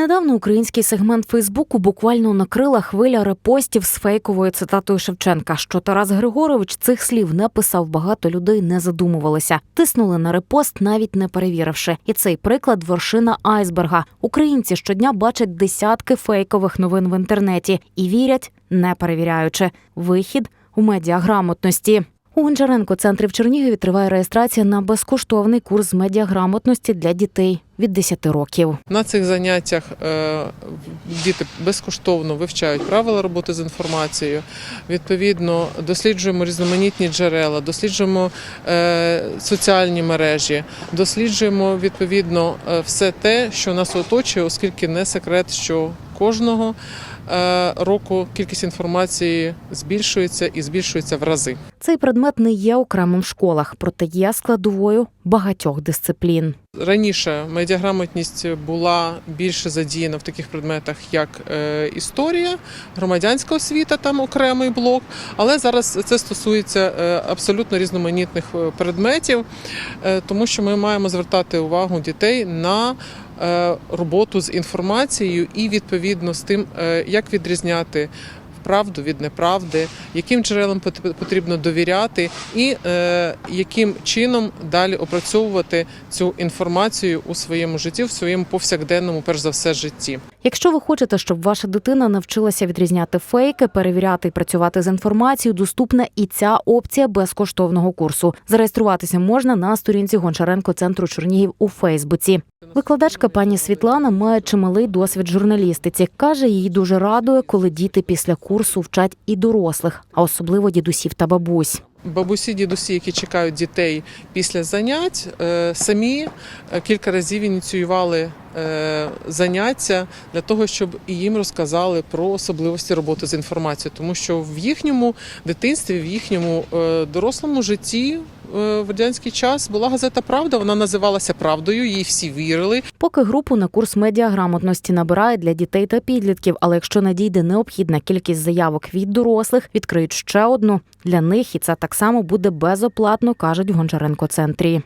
Недавно український сегмент Фейсбуку буквально накрила хвиля репостів з фейковою цитатою Шевченка. Що Тарас Григорович цих слів не писав, багато людей не задумувалися. Тиснули на репост, навіть не перевіривши. І цей приклад вершина айсберга. Українці щодня бачать десятки фейкових новин в інтернеті і вірять, не перевіряючи. Вихід у медіаграмотності. У Гончаренко центрі в Чернігові триває реєстрація на безкоштовний курс з медіаграмотності для дітей від 10 років. На цих заняттях е, діти безкоштовно вивчають правила роботи з інформацією. Відповідно, досліджуємо різноманітні джерела, досліджуємо е, соціальні мережі, досліджуємо відповідно е, все те, що нас оточує, оскільки не секрет, що кожного е, року кількість інформації збільшується і збільшується в рази. Цей предмет не є окремим в школах, проте є складовою багатьох дисциплін. Раніше медіаграмотність була більше задіяна в таких предметах, як е, історія, громадянська освіта, там окремий блок. Але зараз це стосується е, абсолютно різноманітних предметів, тому що ми маємо звертати увагу дітей на роботу з інформацією і відповідно з тим, е, як відрізняти. Правду від неправди, яким джерелам пот- потрібно довіряти, і е, яким чином далі опрацьовувати цю інформацію у своєму житті, в своєму повсякденному, перш за все, житті. Якщо ви хочете, щоб ваша дитина навчилася відрізняти фейки, перевіряти і працювати з інформацією, доступна і ця опція безкоштовного курсу. Зареєструватися можна на сторінці Гончаренко центру Чернігів у Фейсбуці. Викладачка пані Світлана має чималий досвід журналістиці. каже, її дуже радує, коли діти після курсу вчать і дорослих, а особливо дідусів та бабусь. Бабусі, дідусі, які чекають дітей після занять, е, самі е, кілька разів ініціювали е, заняття для того, щоб і їм розказали про особливості роботи з інформацією, тому що в їхньому дитинстві, в їхньому дорослому житті в радянський час була газета Правда. Вона називалася Правдою, їй всі вірили. Поки групу на курс медіаграмотності набирає для дітей та підлітків, але якщо надійде необхідна кількість заявок від дорослих, відкриють ще одну для них, і це так само буде безоплатно, кажуть в Гончаренко центрі.